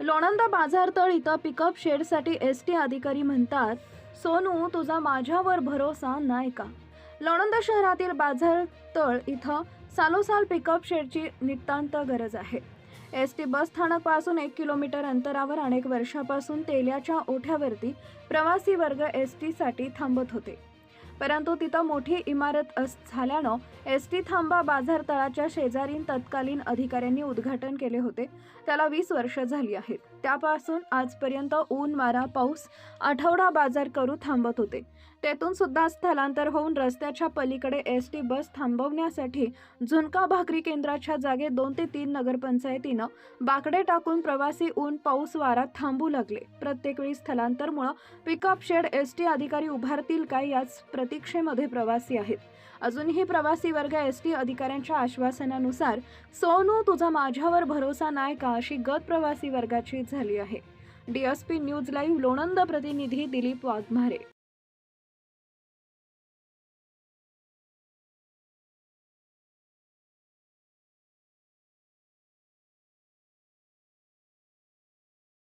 लोणंदा बाजारतळ इथं pickup शेडसाठी S T अधिकारी म्हणतात सोनू तुझा माझ्यावर भरोसा नाही का? लोणंदा शहरातील बाजारतळ इथं सालोसाल पिकअप शेडची नितांत गरज आहे. एस टी बस स्थानकपासून एक किलोमीटर अंतरावर अनेक वर्षापासून तेल्याच्या ओठ्यावरती प्रवासी वर्ग एस टीसाठी थांबत होते. परंतु तिथं मोठी इमारत अस झाल्यानं एस टी थांबा बाजार तळाच्या शेजारील तत्कालीन अधिकाऱ्यांनी उद्घाटन केले होते. त्याला वीस वर्ष झाली आहेत. त्यापासून आजपर्यंत ऊन वारा पाऊस आठवडा बाजार करू थांबत होते. तेथून सुद्धा स्थलांतर होऊन रस्त्याच्या पलीकडे एस टी बस थांबवण्यासाठी झुणका भाकरी केंद्राच्या जागे दोन ते तीन नगरपंचायतीनं बाकडे टाकून प्रवासी ऊन पाऊस वारा थांबू लागले. प्रत्येक वेळी स्थलांतरमुळं पिकअप शेड एस टी अधिकारी उभारतील का याच प्रतीक्षेमध्ये प्रवासी आहेत. अजूनही प्रवासी वर्ग एस टी अधिकाऱ्यांच्या आश्वासनानुसार सोनू तुझा माझ्यावर भरोसा नाही का अशी गत प्रवासी वर्गाची झाली आहे. डीएसपी न्यूज लाईव्ह लोणंद प्रतिनिधी दिलीप वाघमारे.